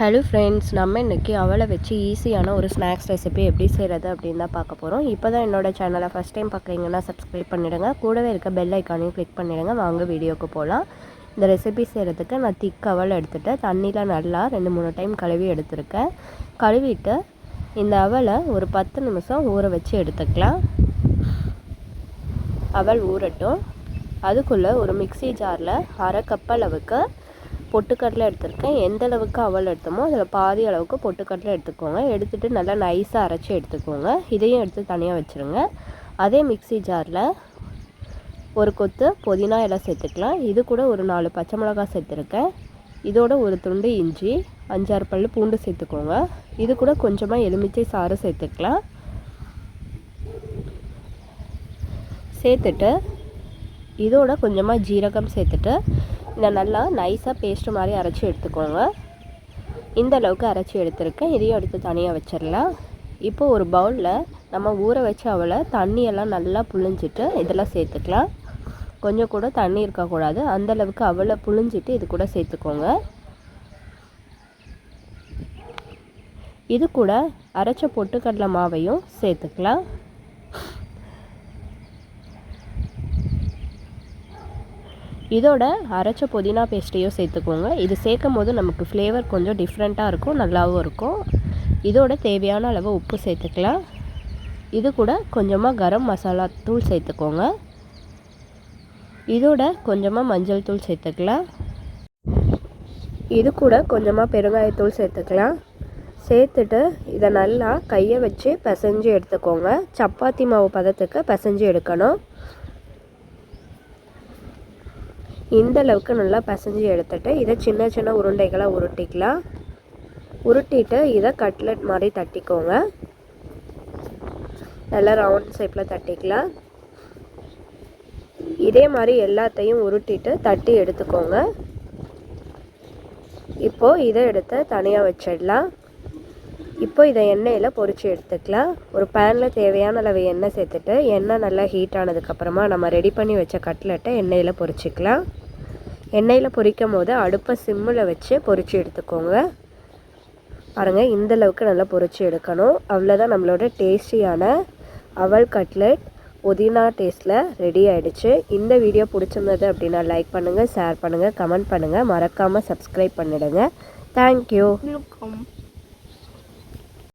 Hello friends நம்ம இன்றைக்கி அவளை வச்சு ஈஸியான ஒரு ஸ்நாக்ஸ் ரெசிபி எப்படி செய்கிறது அப்படின்னு தான் பார்க்க போகிறோம் இப்போ தான் என்னோடய சேனலை ஃபஸ்ட் டைம் பார்க்குறீங்கன்னா சப்ஸ்கிரைப் பண்ணிவிடுங்க கூடவே இருக்க பெல் ஐக்கானையும் கிளிக் பண்ணிவிடுங்க வாங்க வீடியோக்கு போகலாம் இந்த ரெசிபி செய்கிறதுக்கு நான் திக் அவல் எடுத்துகிட்டு தண்ணியில் நல்லா ரெண்டு மூணு டைம் கழுவி எடுத்திருக்கேன். கழுவிட்டு இந்த அவலை ஒரு பத்து நிமிஷம் ஊற வச்சு எடுத்துக்கலாம். அவல் ஊறட்டும். அதுக்குள்ளே ஒரு மிக்ஸி ஜாரில் அரை கப் அளவுக்கு பொட்டுக்கடலை எடுத்திருக்கேன். எந்த அளவுக்கு அவல் எடுத்தோமோ அதில் பாதி அளவுக்கு பொட்டுக்கடலை எடுத்துக்கோங்க. எடுத்துகிட்டு நல்லா நைஸாக அரைச்சி எடுத்துக்கோங்க. இதையும் எடுத்து தனியாக வச்சுருங்க. அதே மிக்சி ஜாரில் ஒரு கொத்து புதினா இலை சேர்த்துக்கலாம். இது கூட ஒரு நாலு பச்சை மிளகாய் சேர்த்துருக்கேன். இதோட ஒரு துண்டு இஞ்சி அஞ்சாறு பல் பூண்டு சேர்த்துக்கோங்க. இது கூட கொஞ்சமாக எலுமிச்சை சாறு சேர்த்துக்கலாம். சேர்த்துட்டு இதோட கொஞ்சமாக ஜீரகம் சேர்த்துட்டு இதை நல்லா நைஸாக பேஸ்ட்டு மாதிரி அரைச்சி எடுத்துக்கோங்க. இந்த அளவுக்கு அரைச்சி எடுத்துருக்கேன். இதையும் எடுத்து தனியாக வச்சிடலாம். இப்போது ஒரு பவுலில் நம்ம ஊற வச்ச அவளை தண்ணியெல்லாம் நல்லா புழிஞ்சிட்டு இதெல்லாம் சேர்த்துக்கலாம். கொஞ்சம் கூட தண்ணி இருக்கக்கூடாது அந்தளவுக்கு அவளை புழிஞ்சிட்டு இது கூட சேர்த்துக்கோங்க. இது கூட அரைச்ச பொட்டுக்கடலை மாவையும் சேர்த்துக்கலாம். இதோட அரைச்ச புதினா பேஸ்ட்டையும் சேர்த்துக்கோங்க. இது சேர்க்கும் போது நமக்கு ஃப்ளேவர் கொஞ்சம் டிஃப்ரெண்ட்டாக இருக்கும் நல்லாவும் இருக்கும். இதோட தேவையான அளவு உப்பு சேர்த்துக்கலாம். இது கூட கொஞ்சமாக கரம் மசாலா தூள் சேர்த்துக்கோங்க. இதோட கொஞ்சமாக மஞ்சள் தூள் சேர்த்துக்கலாம். இது கூட கொஞ்சமாக பெருங்காயத்தூள் சேர்த்துக்கலாம். சேர்த்துட்டு இதை நல்லா கையை வச்சு பிசைஞ்சு எடுத்துக்கோங்க. சப்பாத்தி மாவு பதத்துக்கு பிசைஞ்சு எடுக்கணும். இந்த அளவுக்கு நல்லா பசைஞ்சு எடுத்துட்டு இதை சின்ன சின்ன உருண்டைகளாக உருட்டிக்கலாம் உருட்டிட்டு இதை கட்லெட் மாதிரி தட்டிக்கோங்க. நல்லா ரவுண்ட் ஷேப்பில் தட்டிக்கலாம் இதே மாதிரி எல்லாத்தையும் உருட்டிட்டு தட்டி எடுத்துக்கோங்க. இப்போது இதை எடுத்து தனியாக வச்சிடலாம். இப்போ இதை எண்ணெயில் பொறிச்சு எடுத்துக்கலாம். ஒரு பேனில் தேவையான அளவு எண்ணெய் சேர்த்துட்டு எண்ணெய் நல்லா ஹீட் ஆனதுக்கப்புறமா நம்ம ரெடி பண்ணி வச்ச கட்லெட்டை எண்ணெயில் பொறிச்சிக்கலாம் எண்ணெயில் பொரிக்கும் போது அடுப்பை சிம்மில் வச்சு பொரித்து எடுத்துக்கோங்க. பாருங்கள் இந்தளவுக்கு நல்லா பொரித்து எடுக்கணும். அவ்வளோதான் நம்மளோட டேஸ்டியான அவல் கட்லெட் புதினா டேஸ்ட்டில் ரெடி ஆகிடுச்சு இந்த வீடியோ பிடிச்சிருந்தது அப்படின்னா லைக் பண்ணுங்கள் ஷேர் பண்ணுங்கள் கமெண்ட் பண்ணுங்கள் மறக்காமல் சப்ஸ்கிரைப் பண்ணிவிடுங்க தேங்க்யூ